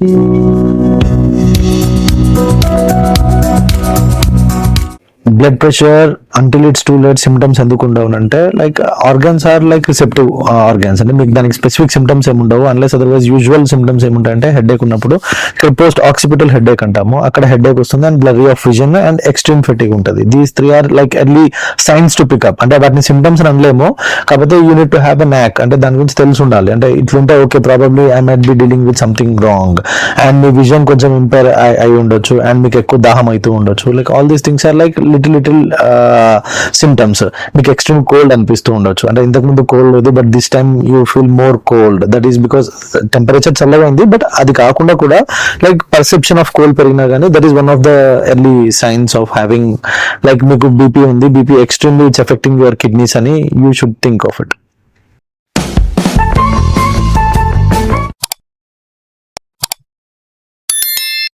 thank mm -hmm. you blood pressure until it's too late symptoms ఎందుకు ఉండవు అంటే like organs are like receptive organs అంటే మీకు దానికి స్పెసిఫిక్ సిమ్టమ్స్ ఏమి ఉండవు అన్లెస్ అదర్వైజ్ యూజువల్ సిమ్టమ్స్ ఏముంటాయంటే హెడ్ ఏక్ ఉన్నప్పుడు ఇక్కడ పోస్ట్ ఆక్సిపిటల్ హెడ్ ఏక్ అంటాము. అక్కడ హెడ్ ఏక్ వస్తుంది and blurry of vision and extreme fatigue ఉంటుంది. These three are like early signs to pick up అంటే వాటిని సిమ్టమ్స్ అనలేము. కాకపోతే you need to have a knack అంటే దాని గురించి తెలిసి ఉండాలి. అంటే ఇట్లుంటే okay probably I might be dealing with something wrong and me vision కొంచెం ఇంపైర్ అయి ఉండొచ్చు. అండ్ మీకు ఎక్కువ దాహం అవుతూ ఉండొచ్చు. Like all these things are like little little symptoms మీకు ఎక్స్ట్రీమ్ కోల్డ్ అనిపిస్తూ ఉండొచ్చు. అంటే ఇంతకుముందు కోల్డ్ లేదు but this time you feel more cold that is because temperature చల్లగా ఉంది బట్ అది కాకుండా కూడా లైక్ పర్సెప్షన్ ఆఫ్ కోల్డ్ పెరిగినా కానీ that is one of the early signs of having like మీకు బీపీ ఉంది. BP extremely it's affecting your kidneys అని you should think of it